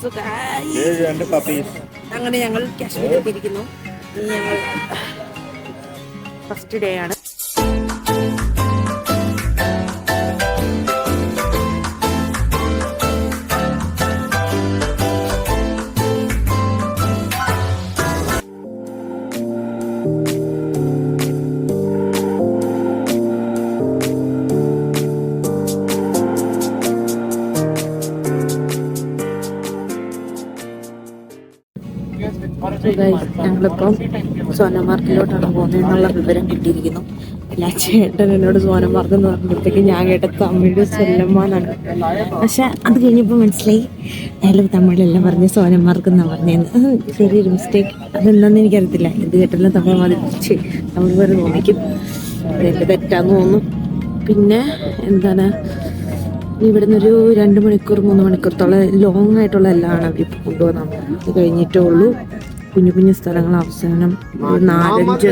So guys, രണ്ട് puppies അങ്ങനെ ഞങ്ങൾ കാശ്മീരിൽ ഇരിക്കുന്നു ഞങ്ങൾ ഫസ്റ്റ് ഡേ ആണ്. ഞങ്ങളിപ്പം സോനമാർക്കിലോട്ടാണ് പോകുന്നത് എന്നുള്ള വിവരം കിട്ടിയിരിക്കുന്നു. എല്ലാ ചേട്ടൻ എന്നോട് സോനമാർക്ക് എന്ന് പറഞ്ഞപ്പോഴത്തേക്ക് ഞാൻ കേട്ട തമിഴ് സെല്ലമ്മാനാണ് പക്ഷെ അത് കഴിഞ്ഞപ്പോൾ മനസ്സിലായി. അയാൾ തമിഴിലെല്ലാം പറഞ്ഞ് സോനമാർക്ക് എന്നാണ് പറഞ്ഞതെന്ന് ചെറിയൊരു മിസ്റ്റേക്ക് അതെന്താണെന്ന് എനിക്കറിയത്തില്ല. എന്ത് കേട്ടാലും തമിഴ് മതി തമിഴ് പോലെ തോന്നിക്കും. അതെന്റെ തെറ്റാന്ന് തോന്നുന്നു പിന്നെ എന്താണ്? ഇവിടുന്ന് ഒരു രണ്ട് മണിക്കൂർ മൂന്ന് മണിക്കൂറത്തോളം ലോങ് ആയിട്ടുള്ള എല്ലാം ഇപ്പൊ കൊണ്ടുപോകാൻ ഇത് കഴിഞ്ഞിട്ടേ ഉള്ളൂ. കുഞ്ഞു കുഞ്ഞു സ്ഥലങ്ങൾ അവസാനം നാലഞ്ച്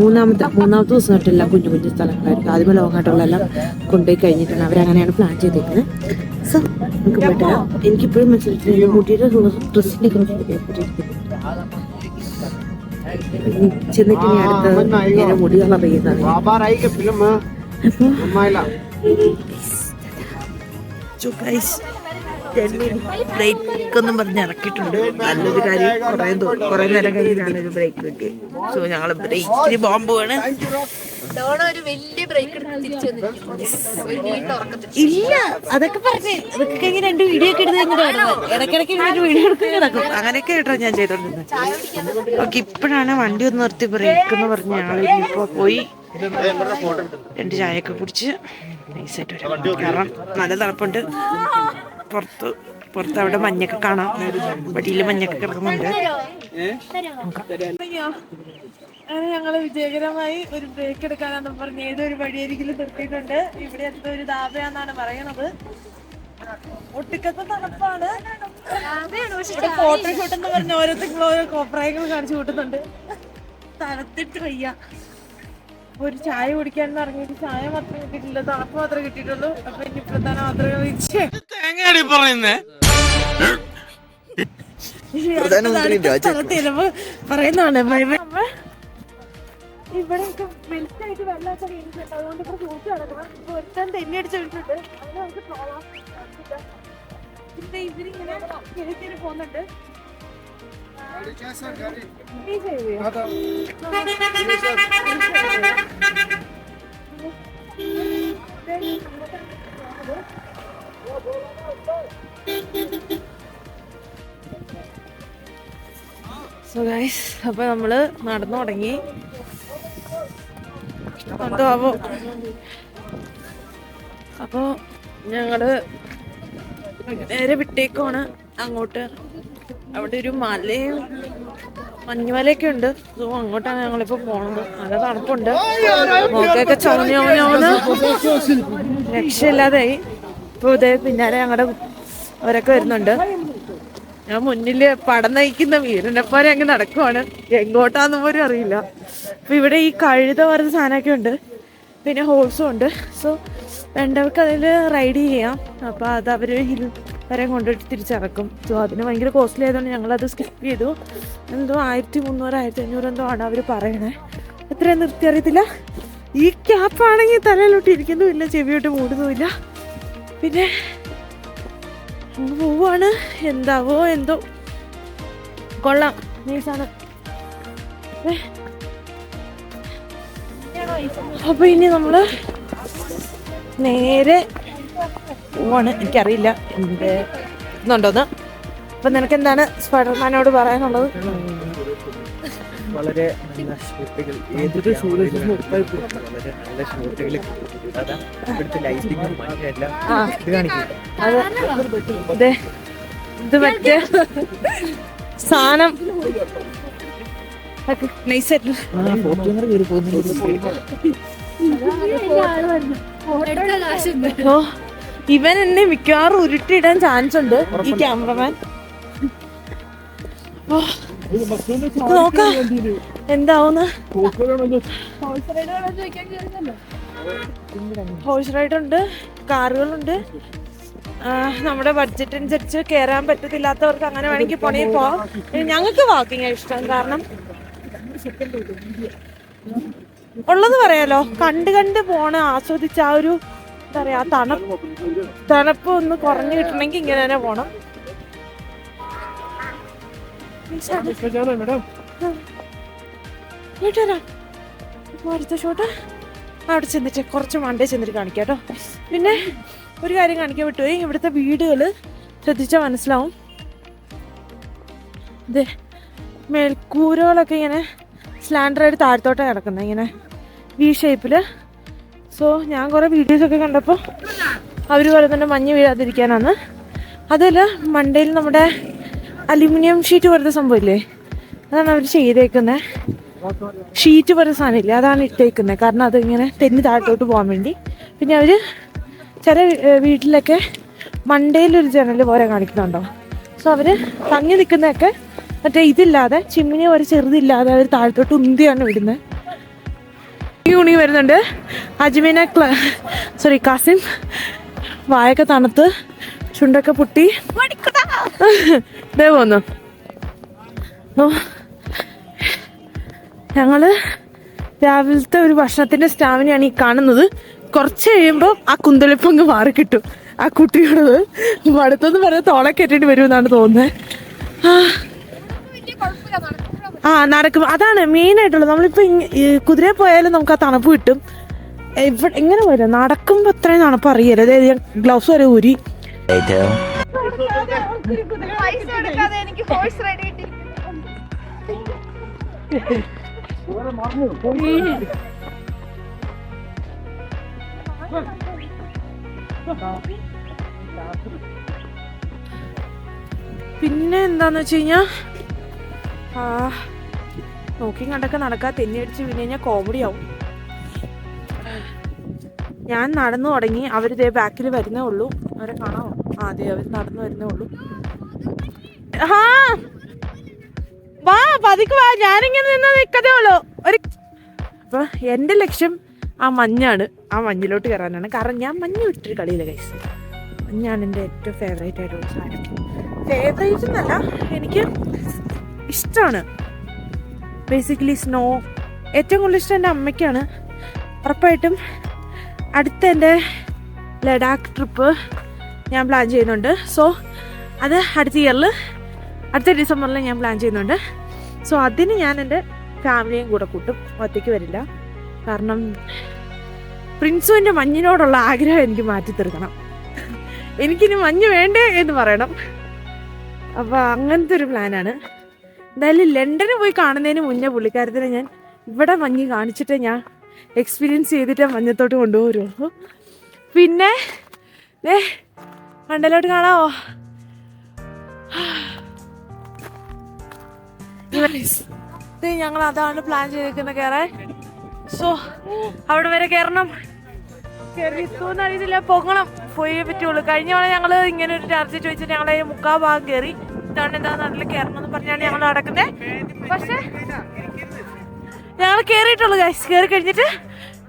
മൂന്നാമത്തെ മൂന്നാമത്തെ ദിവസം തൊട്ടില്ല കുഞ്ഞു കുഞ്ഞു സ്ഥലങ്ങളായിരിക്കും. ആദ്യമേ ലോങ് ആയിട്ടുള്ള എല്ലാം കൊണ്ടുപോയി കഴിഞ്ഞിട്ടാണ് അവരങ്ങനെയാണ് പ്ലാൻ ചെയ്തിരിക്കുന്നത്. സോ നമുക്ക് പറ്റില്ല എനിക്കിപ്പോഴും മനസ്സിലായി മുടിയുടെ ഡ്രസ്സിന്റെ ചെന്നിട്ട് ഞാൻ അടുത്ത മുടി കളർ സോ ഗൈസ് ബ്രേക്ക് ഒന്നും പറഞ്ഞ് ഇറക്കിയിട്ടുണ്ട്. നല്ലൊരു കാര്യം. കുറേ കുറേ നേരം കഴിഞ്ഞാണ് ഒരു ബ്രേക്ക് കിട്ടി സോ ഞങ്ങൾ ബ്രേക്കിന് ബോംബ് ഉറക്കത്തിൽ. ഇല്ല അതൊക്കെ പറഞ്ഞേ. അതൊക്കെ കഴിഞ്ഞ് രണ്ട് വീഡിയോ ഒക്കെ എടുത്ത് കഴിഞ്ഞിട്ടാണ് ഇടയ്ക്കിടയ്ക്ക് ഒരു വീഡിയോ എടുത്ത് കിടക്കും അങ്ങനെയൊക്കെ കേട്ടോ ഞാൻ ചെയ്തോണ്ടിരുന്നത് ഓക്കെ ഇപ്പോഴാണ് വണ്ടി ഒന്ന് നിർത്തി ബ്രേക്ക് എന്ന് പറഞ്ഞ ഞങ്ങൾ ഇനിയിപ്പോ പോയി. രണ്ട് ചായയൊക്കെ കുടിച്ച്. നൈസായിട്ട് കാരണം നല്ല തണുപ്പുണ്ട്. പുറത്ത് പുറത്ത് അവിടെ മഞ്ഞൊക്കെ കാണാം. വടിയിൽ മഞ്ഞൊക്കെ കിടക്കുന്നുണ്ട്. അങ്ങനെ ഞങ്ങൾ വിജയകരമായി ഒരു ബ്രേക്ക് എടുക്കാനാണ് പറഞ്ഞ് ഏതൊരു വഴിയരികിലും നിർത്തിയിട്ടുണ്ട്. ഇവിടെ എന്തോ ഒരു ദാബയാന്നാണ് പറയണത് ഒട്ടിക്കത്തെ തണുപ്പാണ്. ഫോട്ടോഷൂട്ട് എന്ന് പറഞ്ഞ ഓരോരുത്തരും ഓരോ കോപ്രായങ്ങൾ കാണിച്ചു കൂട്ടുന്നുണ്ട്. തണുത്തിട്ട് വയ്യ. ഒരു ചായ കുടിക്കാൻ പറഞ്ഞിട്ട് ചായ മാത്രം കിട്ടിയിട്ടില്ല. തണുപ്പ് മാത്രമേ കിട്ടിയിട്ടുള്ളൂ. അപ്പൊ ഇനി പ്രധാന മാത്രമേ കഴിച്ചേ. പറയുന്നതാണ്. ഇവിടെ വെളിച്ചായിട്ട് വെള്ളമൊക്കെ വീണിട്ടുണ്ട് അതുകൊണ്ട് ഇവിടെ സൂക്ഷിച്ച് നടക്കണം. ഇപ്പൊ ഒരുത്തൻ തെന്നിയടിച്ച് വീണിട്ടുണ്ട് അതിന് നമുക്ക് പോവാം പിന്നെ ഇവരിങ്ങനെ പോകുന്നുണ്ട്. സോ ഗൈസ് അപ്പൊ നമ്മൾ നടന്നു തുടങ്ങി എന്തോ ആവോ? അപ്പോ ഞങ്ങൾ നേരെ വിട്ടേക്കുവാണ്. അങ്ങോട്ട് അവിടെ ഒരു മലയും മഞ്ഞുമലയൊക്കെ ഉണ്ട്. സോ അങ്ങോട്ടാണ് ഞങ്ങളിപ്പോ പോണത്. നല്ല തണുപ്പുണ്ട്. മുഖമൊക്കെ ചവഞ്ഞ് രക്ഷയില്ലാതായി. ഇപ്പൊ ഇതേ പിന്നാലെ ഞങ്ങളുടെ അവരൊക്കെ വരുന്നുണ്ട്. ഞാൻ മുന്നിൽ പടം നയിക്കുന്ന വീരനെ പോലെ അങ്ങ് നടക്കുവാണ്. എങ്ങോട്ടാന്ന് പോലും അറിയില്ല. അപ്പൊ ഇവിടെ ഈ കഴുത പറഞ്ഞ സാധനമൊക്കെ ഉണ്ട്. പിന്നെ ഹോഴ്സും ഉണ്ട്. സോ വേണ്ടവർക്ക് അതിൽ റൈഡ് ചെയ്യാം. അപ്പൊ അത് അവർ ഹിൽ വരെ കൊണ്ടുപോയിട്ട് തിരിച്ചിറക്കും. സോ അതിന് ഭയങ്കര കോസ്റ്റ്ലി ആയതുകൊണ്ട് ഞങ്ങളത് സ്കിപ്പ് ചെയ്തു. എന്തോ ആയിരത്തി മുന്നൂറ് ആയിരത്തി അഞ്ഞൂറ് എന്തോ ആണ് അവർ പറയണേ. എത്രയും നിർത്തി അറിയത്തില്ല? ഈ ക്യാപ്പാണെങ്കിൽ തലയിലോട്ട് ഇരിക്കുന്നുമില്ല ചെവിയോട്ട് മൂടുന്നുമില്ല പിന്നെ അങ്ങ് പോവാണ്. എന്താവോ എന്തോ. കൊള്ളാം. നൈസാണ്. അപ്പൊ ഇനി നമ്മൾ നേരെ പോവാണ് എനിക്കറിയില്ല എന്തുണ്ടോന്ന് ഇന്നുണ്ടോന്ന് അപ്പൊ നിനക്ക് എന്താണ് സ്പൈഡർമാനോട് പറയാനുള്ളത് വളരെ നല്ല ഷൂട്ടുകൾ ഏതൊരു ഷൂട്ടിലും വളരെ നല്ല ഷൂട്ടുകൾ അതാ ഇവിടുത്തെ ലൈറ്റിങ്ങും മഞ്ഞെല്ലാം ഇത് കാണിക്കും ഇത് മറ്റേ സാധനം നൈസായിട്ട് ഇവൻ എന്നെ മിക്കവാറും ഉരുട്ടിയിടാൻ ചാൻസ് ഉണ്ട്. ഈ ക്യാമറമാൻ നോക്കാം. എന്താവുന്ന? ഹോഴ്സ് റൈഡുണ്ട് ഉണ്ട് കാറുകളുണ്ട്. നമ്മുടെ ബഡ്ജറ്റ് അനുസരിച്ച് കയറാൻ പറ്റത്തില്ലാത്തവർക്ക് അങ്ങനെ വേണമെങ്കിൽ പോണേ പോവാം. ഞങ്ങൾക്ക് വാക്കിംഗ് ഇഷ്ടം കാരണം ഉള്ളത് പറയാലോ കണ്ട് കണ്ട് പോണ ആസ്വദിച്ച ആ ഒരു എന്താ പറയാ തണുപ്പ് തണുപ്പ് ഒന്ന് കുറഞ്ഞു കിട്ടണമെങ്കിൽ ഇങ്ങനെ തന്നെ പോണം. അടുത്ത ഷോട്ട് അവിടെ ചെന്നിട്ട് കുറച്ച് മണ്ടേ ചെന്നിട്ട് കാണിക്കാം കേട്ടോ. പിന്നെ ഒരു കാര്യം കാണിക്കാൻ വിട്ടുപോയി. ഇവിടുത്തെ വീടുകൾ ശ്രദ്ധിച്ചാൽ മനസ്സിലാവും. ഇത് മേൽക്കൂരകളൊക്കെ ഇങ്ങനെ സ്ലാൻഡറായിട്ട് താഴത്തോട്ടാണ് കിടക്കുന്നത് ഇങ്ങനെ വി ഷേപ്പിൽ സോ ഞാൻ കുറേ വീഡിയോസൊക്കെ കണ്ടപ്പോൾ അവർ പറയുന്നുണ്ട് മഞ്ഞ് വീഴാതിരിക്കാനാണ് അതല്ല മണ്ടയിൽ നമ്മുടെ അലുമിനിയം ഷീറ്റ് പോലത്തെ സംഭവമില്ലേ? അതാണ് അവർ ചെയ്തേക്കുന്നത് ഷീറ്റ് പോലെ സാധനമില്ലേ? അതാണ് ഇട്ടേക്കുന്നത് കാരണം അതിങ്ങനെ തെന്നി താഴത്തോട്ട് പോകാൻ വേണ്ടി. പിന്നെ അവർ ചില വീട്ടിലൊക്കെ മണ്ടയിലൊരു ജനൽ പോലെ കാണിക്കുന്നുണ്ടോ? സോ അവർ തങ്ങി നിൽക്കുന്നതൊക്കെ മറ്റേ ഇതില്ലാതെ ചിമ്മിനി ഒരു ചെറുതില്ലാതെ അവർ താഴത്തോട്ട് ഉന്തിയാണ് വിടുന്നത് യൂണി വരുന്നുണ്ട്. അജ്മീന ക്ല സോറി കാസിം വായൊക്കെ തണുത്ത് ചുണ്ടൊക്കെ പൊട്ടി. ഇതേ പോന്നു ഞങ്ങൾ രാവിലത്തെ ഒരു ഭക്ഷണത്തിന്റെ സ്റ്റാമിനയാണ് ഈ കാണുന്നത്. കുറച്ച് കഴിയുമ്പോൾ ആ കുന്തളിപ്പങ്ങ് മാറി കിട്ടും. ആ കുട്ടിയോടത് മടുത്തെന്ന് പറഞ്ഞാൽ തോളെ കെട്ടിട്ട് വരുമെന്നാണ് തോന്നുന്നത് ആ നടക്കും. അതാണ് മെയിൻ ആയിട്ടുള്ളത്. നമ്മളിപ്പോ ഇങ്ങ- ഈ കുതിരയിൽ പോയാലും നമുക്ക് ആ തണുപ്പ് കിട്ടും. ഇവിടെ എങ്ങനെ വരും? നടക്കുമ്പോ അത്രയും തണുപ്പ് അറിയല്ലേ. അതായത് ഞാൻ ഗ്ലൗസ് വരെ ഊരി. പിന്നെ എന്താന്ന് വെച്ച് കഴിഞ്ഞാ ആ നോക്കി കണ്ടൊക്കെ നടക്കാ. തെന്നി അടിച്ച് വീണ് കഴിഞ്ഞാൽ കോമഡി ആവും. ഞാൻ നടന്നു തുടങ്ങി. അവരിതേ ബാക്കിൽ വരുന്നേ ഉള്ളൂ. അവരെ കാണാമോ ആ അതെ അവർ നടന്നു വരുന്നേ ഉള്ളൂ. വാ പതുക്കെ വാ. ഞാനിങ്ങനെ നിന്ന് നിൽക്കതേ ഉള്ളൂ. ഒരു അപ്പൊ എന്റെ ലക്ഷ്യം ആ മഞ്ഞാണ്. ആ മഞ്ഞിലോട്ട് കയറാനാണ്. കാരണം ഞാൻ മഞ്ഞ് വിട്ടൊരു കളിയില്ല കൈസ് മഞ്ഞാണ് എന്റെ ഏറ്റവും ഫേവറേറ്റ് ആയിട്ടുള്ള സാധനം. ഫേവറേറ്റ് എന്നല്ല എനിക്ക് ഇഷ്ടമാണ്. ബേസിക്കലി സ്നോ ഏറ്റവും കൂടുതൽ ഇഷ്ടം എന്റെ അമ്മയ്ക്കാണ്. ഉറപ്പായിട്ടും അടുത്ത എന്റെ ലഡാക്ക് ട്രിപ്പ് ഞാൻ പ്ലാൻ ചെയ്യുന്നുണ്ട്. സോ അത് അടുത്ത ഇയറിൽ അടുത്ത ഡിസംബറിൽ ഞാൻ പ്ലാൻ ചെയ്യുന്നുണ്ട്. സോ അതിന് ഞാൻ എന്റെ ഫാമിലിയും കൂടെ കൂട്ടും. ഒറ്റയ്ക്ക് വരില്ല. കാരണം പ്രിൻസുവിന്റെ മഞ്ഞിനോടുള്ള ആഗ്രഹം എനിക്ക് മാറ്റി തീർക്കണം. എനിക്കിനി മഞ്ഞ് വേണ്ടേ എന്ന് പറയണം. അപ്പോൾ അങ്ങനത്തെ ഒരു പ്ലാനാണ് എന്തായാലും ലണ്ടന് പോയി കാണുന്നതിന് മുന്നേ പുള്ളിക്കാരത്തിനെ ഞാൻ ഇവിടെ മഞ്ഞ് കാണിച്ചിട്ട് ഞാൻ എക്സ്പീരിയൻസ് ചെയ്തിട്ട് മഞ്ഞത്തോട്ട് കൊണ്ടുപോരുള്ളൂ. പിന്നെ ഏ മണ്ടലോട്ട് കാണാവോ? ഞങ്ങൾ അതാണ് പ്ലാൻ ചെയ്തിരിക്കുന്നത്. കയറാൻ സോ അവിടെ വരെ കയറണം കയറി എത്തുമെന്ന് അറിയത്തില്ല. പൊങ്ങണം പോയേ പറ്റുള്ളൂ. കഴിഞ്ഞ തവണ ഞങ്ങൾ ഇങ്ങനെ ഒരു ചർച്ച ചോദിച്ചിട്ട് ഞങ്ങളെ മുക്കാ ഭാഗം കയറി ഇതാണ് എന്താ നാട്ടിൽ കയറണം എന്ന് പറഞ്ഞാണ് ഞങ്ങൾ നടക്കുന്നത് പക്ഷേ ഞങ്ങൾ കയറിയിട്ടുള്ളൂ ഗൈസ് കയറി കഴിഞ്ഞിട്ട്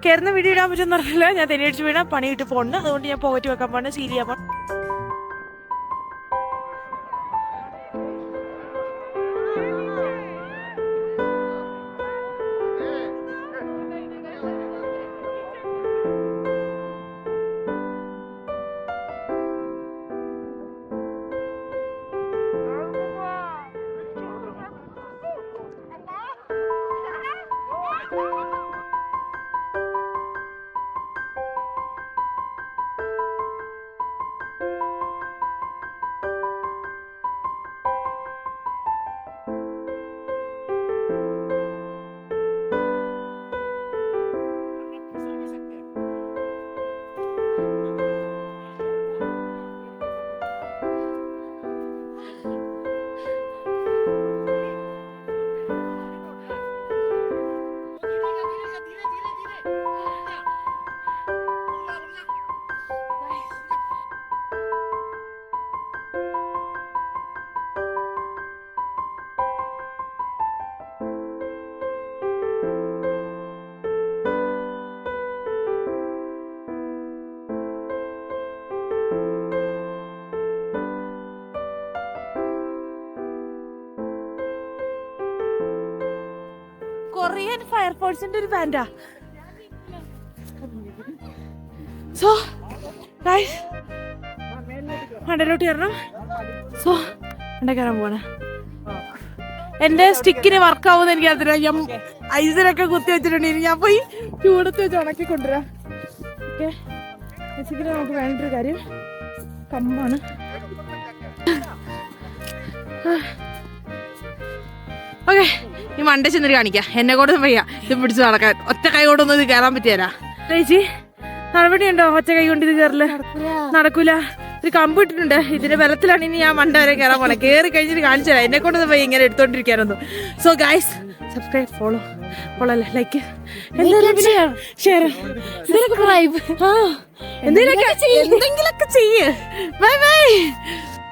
കയറുന്ന വീഡിയോ ഇടാൻ പറ്റുമെന്ന് ഞാൻ തെനിയടിച്ച് വീണാൽ പണി ഇട്ട് അതുകൊണ്ട് ഞാൻ പോകറ്റ് വെക്കാൻ പോകണം സീരിയാ പോകണം കൊറിയൻ ഫയർഫോഴ്സിന്റെ ഒരു ബാൻഡാ. സോ മണ്ടയിലോട്ട് കയറണം. സോ മണ്ട കയറാൻ പോണേ എന്റെ സ്റ്റിക്കിന് വർക്ക് ആവുമെന്ന് എനിക്ക് അറിയില്ല ഞാൻ ഐസിലൊക്കെ കുത്തി വെച്ചിട്ടുണ്ട്. ഇനി ഞാൻ പോയി ചൂടത്ത് വെച്ച് ഉണക്കി കൊണ്ടുവരാം. ഓക്കെ. ബേസിക്കലി നമുക്ക് വേണ്ടൊരു കാര്യം കമ്പാണ്. ഓക്കെ. ഈ മണ്ട ചെന്നിട്ട് കാണിക്കാം. എന്നെ കൂടെ വയ്യ. ഇത് പിടിച്ച് നടക്കാൻ. ഒറ്റ കൈ കൊണ്ടൊന്നും ഇത് കയറാൻ പറ്റിയല്ല. ചേച്ചി നടപടിയുണ്ടോ? ഒറ്റ കൈ കൊണ്ട് ഇത് കയറില്ല നടക്കൂല. ഒരു കമ്പ് ഇട്ടിട്ടുണ്ട്. ഇതിന്റെ ബലത്തിലാണ് ഇനി ഞാൻ മണ്ട വരെ കയറാൻ പോണേ. കയറി കഴിഞ്ഞിട്ട് കാണിച്ചാൽ എന്നെ കൊണ്ട് പോയി ഇങ്ങനെ എടുത്തോണ്ടിരിക്കാനൊന്നും. So guys subscribe follow follow അല്ലേ ലൈക്ക് ഷെയർ എന്തെങ്കിലൊക്കെ ചെയ്യ്. ബൈ ബൈ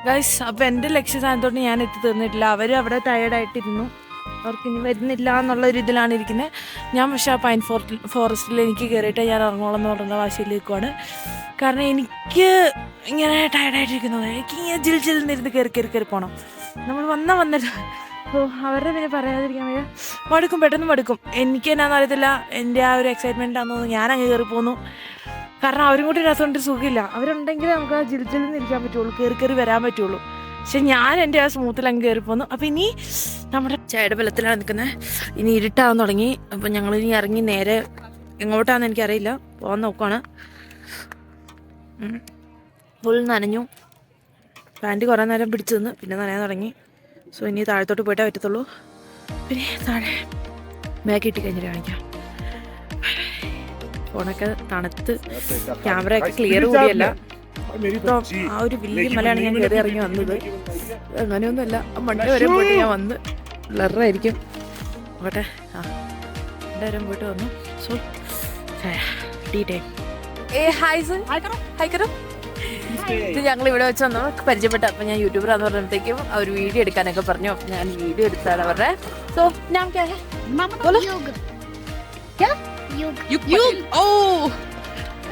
ഗൈസ് അപ്പൊ എന്റെ ലക്ഷ്യസ്ഥാനത്തോട്ട് ഞാൻ എത്തി തീർന്നിട്ടില്ല. അവർ അവിടെ ടയർഡായിട്ടിരുന്നു അവർക്ക് ഇനി വരുന്നില്ല എന്നുള്ള ഒരു ഇതിലാണ് ഇരിക്കുന്നത്. ഞാൻ പക്ഷേ ആ പൈൻ ഫോർട്ടിൽ ഫോറസ്റ്റിൽ എനിക്ക് കയറിയിട്ട് ഞാൻ ഇറങ്ങോളം എന്ന് പറഞ്ഞ വാശിയിൽ കാരണം എനിക്ക് ഇങ്ങനെ ടയർഡായിട്ടിരിക്കുന്നത് എനിക്ക് ഇങ്ങനെ ജിൽ ജിൽ നിന്നിരുന്ന് കയറി കയറി കയറി പോകണം നമ്മൾ വന്ന വന്നിട്ട് ഓ അവരുടെ പിന്നെ പറയാതിരിക്കാൻ വയ്യ. മടുക്കും പെട്ടെന്ന് മടുക്കും. എനിക്ക് എന്നാന്ന് അറിയത്തില്ല. എന്റെ ആ ഒരു എക്സൈറ്റ്മെന്റ് ആണെന്ന് തോന്നുന്നു ഞാൻ അങ്ങ് കയറി പോന്നു. കാരണം അവരും കൂടി ഇല്ലാത്തതുകൊണ്ട് സുഖമില്ല. അവരുണ്ടെങ്കിൽ നമുക്ക് ആ ജിൽ ജിൽ നിന്നിരിക്കാൻ പറ്റുള്ളൂ. കയറി കയറി വരാൻ പറ്റുള്ളൂ. പക്ഷെ ഞാൻ എന്റെ ആ സ്മൂത്തിൽ അങ്ങ് കയറി പോന്നു. അപ്പം ഇനി നമ്മുടെ ചായയുടെ ബലത്തിലാണ് നിൽക്കുന്നത് ഇനി ഇരുട്ടാവാൻ തുടങ്ങി. അപ്പം ഞങ്ങൾ ഇനി ഇറങ്ങി നേരെ എങ്ങോട്ടാന്ന് എനിക്കറിയില്ല. പോകാൻ നോക്കുവാണ്. ഫുൾ നനഞ്ഞു. പാന്റ് കുറേ നേരം പിടിച്ചു നിന്ന്. പിന്നെ നനയാൻ തുടങ്ങി. സോ ഇനി താഴത്തോട്ട് പോയിട്ടേ പറ്റത്തുള്ളൂ. പിന്നെ താഴെ ബാഗ് ഇട്ട് കഴിഞ്ഞിട്ട് കാണിക്കാം. ഫോണൊക്കെ തണുത്ത് ക്യാമറയൊക്കെ ക്ലിയർ കൂടിയല്ല. ഇപ്പം ആ ഒരു വലിയ മലയാണ് ഞാൻ കയറി ഇറങ്ങി വന്നത്. അങ്ങനെയൊന്നുമല്ല. ആ വരെ പോയിട്ട് ഞാൻ വന്ന് ലറായിരിക്കും ഓട്ടെ ആ മണ്ട വരെ പോയിട്ട് വന്നു. സോ ടീ ടൈം ഇത് ഞങ്ങൾ ഇവിടെ വെച്ച് വന്നു. പരിചയപ്പെട്ട അപ്പം ഞാൻ യൂട്യൂബർ എന്ന് പറഞ്ഞപ്പോഴത്തേക്കും അവർ വീഡിയോ എടുക്കാനൊക്കെ പറഞ്ഞു. ഞാൻ വീഡിയോ എടുത്താണ് അവരുടെ. സോ ഞാൻ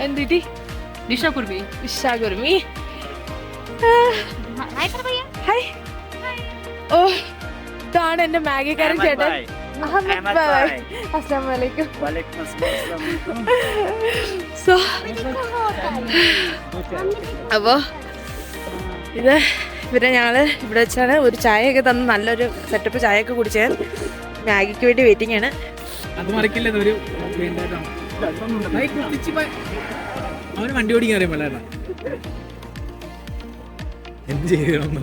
എന്തിട്ടി ദിഷ കുർമി ഉഷ കുർമി ഹായ്. ഓ ഇതാണ് എന്റെ മാഗിക്കാരൻ ചേട്ടൻ. അസ്സാം വലൈക്കും സോ അപ്പോ ഇത് പിന്നെ ഞങ്ങൾ ഇവിടെ വെച്ചാണ് ഒരു ചായയൊക്കെ തന്ന് നല്ലൊരു സെറ്റപ്പ് ചായയൊക്കെ കുടിച്ചത് മാഗിക്ക് വേണ്ടി വെയിറ്റിംഗ് ആണ്. അത് മറിക്കില്ല അവന് വണ്ടി ഓടിക്കാൻ പാടില്ല. എന്ത് ചെയ്യണമെന്ന്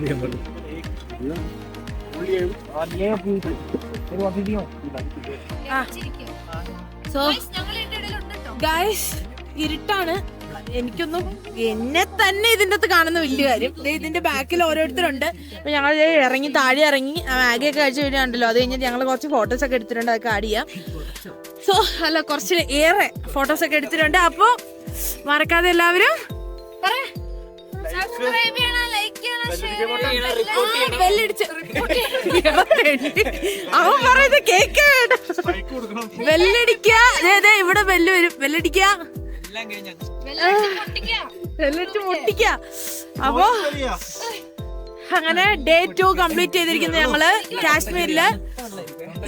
ഇരുട്ടാണ്. എനിക്കൊന്നും എന്നെ തന്നെ ഇതിന്റെ അകത്ത് കാണുന്ന വലിയ കാര്യം. ഇതിന്റെ ബാക്കിൽ ഓരോരുത്തരുണ്ട്. അപ്പൊ ഞങ്ങൾ ഇറങ്ങി താഴെ ഇറങ്ങി ആ മാഗിയൊക്കെ കഴിച്ച് വരികയാണല്ലോ അത് കഴിഞ്ഞിട്ട് ഞങ്ങൾ കുറച്ച് ഫോട്ടോസ് ഒക്കെ എടുത്തിട്ടുണ്ട് അതൊക്കെ ആഡ് ചെയ്യാം. സോ അല്ല കുറച്ച് ഏറെ ഫോട്ടോസ് ഒക്കെ എടുത്തിട്ടുണ്ട്. അപ്പൊ മറക്കാതെ എല്ലാവരും പറയാ സബ്സ്ക്രൈബ് ചെയ്യണം ലൈക്ക് ചെയ്യണം ഷെയർ ചെയ്യണം. ബെല്ലടിച്ച്. അവൻ പറയുന്നത് കേക്ക് ദേ, ഇവിടെ ബെല്ല് വരും. ബെല്ലടിക്കുക. വെല്ലടിച്ച് മുട്ടിക്കുക അപ്പോ അങ്ങനെ ഡേ ടു കംപ്ലീറ്റ് ചെയ്തിരിക്കുന്നു ഞങ്ങൾ കാശ്മീരിൽ.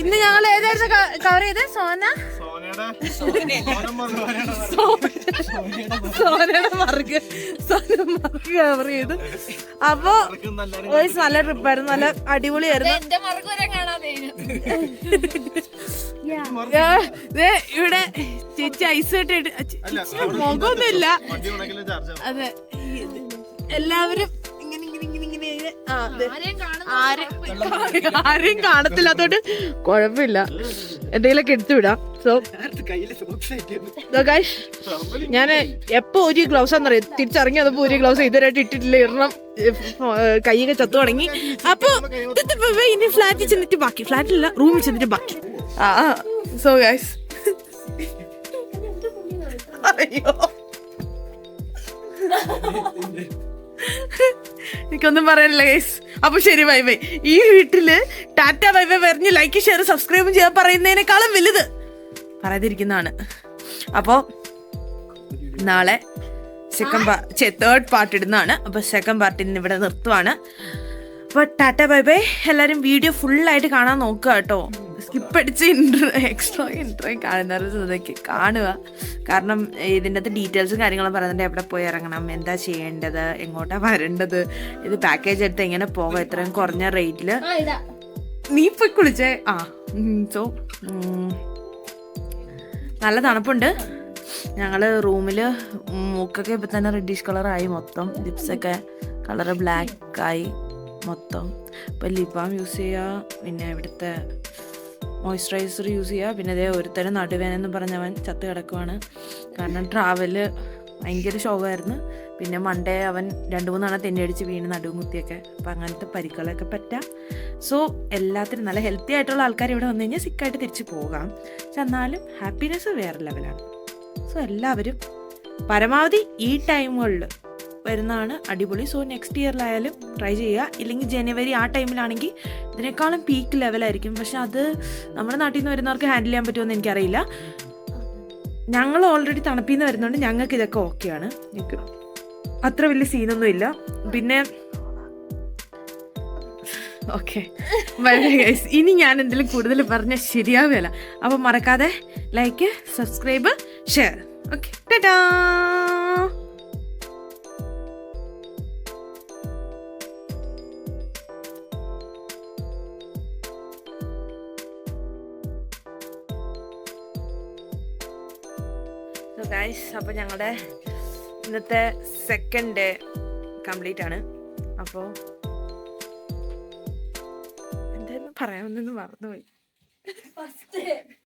ഇന്ന് ഞങ്ങൾ ഏതായിരുന്നു കവർ ചെയ്ത് സോന? സോനയുടെ മറുക് സോന മറുക് കവർ ചെയ്തു. അപ്പൊ വോയിസ് നല്ല ട്രിപ്പായിരുന്നു. നല്ല അടിപൊളിയായിരുന്നു. ഇവിടെ ചേച്ചി ഐസ് ഇട്ടിട്ട് മുഖമൊന്നുമില്ല. അതെ എല്ലാവരും ഇങ്ങനെ ഇങ്ങനെ ഇങ്ങനെ ഇങ്ങനെ ഇങ്ങനെ. ആരെയും കാണുന്ന ആരും ആരെയും കാണത്തില്ലാത്തോണ്ട് കുഴപ്പമില്ല. എന്തെങ്കിലുമൊക്കെ എടുത്തു വിടാം. സോ ഞാൻ എപ്പോ ഒരു ഗ്ലൗസ് എന്നറിയാം അതപ്പോ ഒരു ഗ്ലൗസ് ഇതുവരെയായിട്ട് ഇട്ടിട്ടില്ല. ഇടണം കൈയൊക്കെ ചത്തു തുടങ്ങി. അപ്പൊ ഇനി ഫ്ലാറ്റിൽ ചെന്നിട്ട് ബാക്കി. ഫ്ലാറ്റിലല്ല റൂമിൽ ചെന്നിട്ട് ബാക്കി. ആ സോ ഗൈസ് എനിക്കൊന്നും പറയാനില്ല ഗൈസ് അപ്പൊ ശരി ബൈ ബൈ ഈ വീട്ടിൽ ടാറ്റ ബൈ ബൈ പറഞ്ഞ് ലൈക്ക് ഷെയർ സബ്സ്ക്രൈബ് ചെയ്യാൻ പറയുന്നതിനേക്കാളും വലുത്. പറയാതിരിക്കുന്നതാണ്. അപ്പോൾ നാളെ സെക്കൻഡ് പാർട്ട് തേർഡ് പാർട്ട് ഇടുന്നതാണ്. അപ്പോൾ സെക്കൻഡ് പാർട്ടിൽ നിന്ന് ഇവിടെ നിർത്തുവാണ്. അപ്പോൾ ടാറ്റ ബൈ ബൈ. എല്ലാവരും വീഡിയോ ഫുള്ളായിട്ട് ആയിട്ട് കാണാൻ നോക്കുക കേട്ടോ. സ്കിപ്പ് അടിച്ച് ഇൻട്രോ എക്സ്ട്രാ ഇൻട്രോ കാണുന്നവർക്ക് കാണുക. കാരണം ഇതിന്റെ അകത്ത് ഡീറ്റെയിൽസും കാര്യങ്ങളും പറയുന്നുണ്ട്. എവിടെ പോയി ഇറങ്ങണം? എന്താ ചെയ്യേണ്ടത്? എങ്ങോട്ടാണ് വരേണ്ടത്? ഇത് പാക്കേജ് എടുത്ത് എങ്ങനെ പോകാം ഇത്രയും കുറഞ്ഞ റേറ്റിൽ നീ പോയി കുളിച്ചേ. ആ സോ നല്ല തണുപ്പുണ്ട്. ഞങ്ങൾ റൂമിൽ മൂക്കൊക്കെ ഇപ്പം തന്നെ റെഡിഷ് കളറായി മൊത്തം. ലിപ്സൊക്കെ കളറ് ബ്ലാക്ക് ആയി മൊത്തം. ഇപ്പം ലിപ്പാം യൂസ് ചെയ്യുക പിന്നെ ഇവിടുത്തെ മോയ്സ്ചറൈസർ യൂസ് ചെയ്യുക പിന്നെ അതേ ഒരുത്തരം നടുവേനെന്ന് പറഞ്ഞവൻ ചത്ത് കിടക്കുവാണ്. കാരണം ട്രാവൽ ഭയങ്കര ശോകമായിരുന്നു. പിന്നെ മണ്ടേ അവൻ രണ്ട് മൂന്നെണ്ണം തെന്നിയടിച്ച് വീണ് നടുവും കുത്തിയൊക്കെ. അപ്പം അങ്ങനത്തെ പരിക്കുകളൊക്കെ പറ്റാം. സോ എല്ലാത്തിനും നല്ല ഹെൽത്തി ആയിട്ടുള്ള ആൾക്കാർ ഇവിടെ വന്നു കഴിഞ്ഞാൽ സിക്കായിട്ട് തിരിച്ച് പോകാം. പക്ഷെ എന്നാലും ഹാപ്പിനെസ് വേറെ ലെവലാണ് സോ എല്ലാവരും പരമാവധി ഈ ടൈമുകളിൽ വരുന്നതാണ് അടിപൊളി. സോ നെക്സ്റ്റ് ഇയറിലായാലും ട്രൈ ചെയ്യുക. ഇല്ലെങ്കിൽ ജനുവരി ആ ടൈമിലാണെങ്കിൽ ഇതിനേക്കാളും പീക്ക് ലെവലായിരിക്കും പക്ഷെ അത് നമ്മുടെ നാട്ടിൽ നിന്ന് വരുന്നവർക്ക് ഹാൻഡിൽ ചെയ്യാൻ പറ്റുമെന്ന് എനിക്കറിയില്ല. ഞങ്ങൾ ഓൾറെഡി തണുപ്പിൽ നിന്ന് ഞങ്ങൾക്ക് ഇതൊക്കെ ഓക്കെയാണ് എനിക്ക് അത്ര വലിയ സീനൊന്നും ഇല്ല പിന്നെ ഓക്കെ. ഇനി ഞാൻ എന്തെങ്കിലും കൂടുതൽ പറഞ്ഞാൽ ശരിയാവുകയല്ല. അപ്പം മറക്കാതെ like subscribe share okay tata guys അപ്പോൾ ഞങ്ങളുടെ ഇന്നത്തെ സെക്കൻഡ് ഡേ കംപ്ലീറ്റ് ആണ്. അപ്പോൾ എന്തായിരുന്നു പറയാമെന്നൊന്ന് മറന്നുപോയി.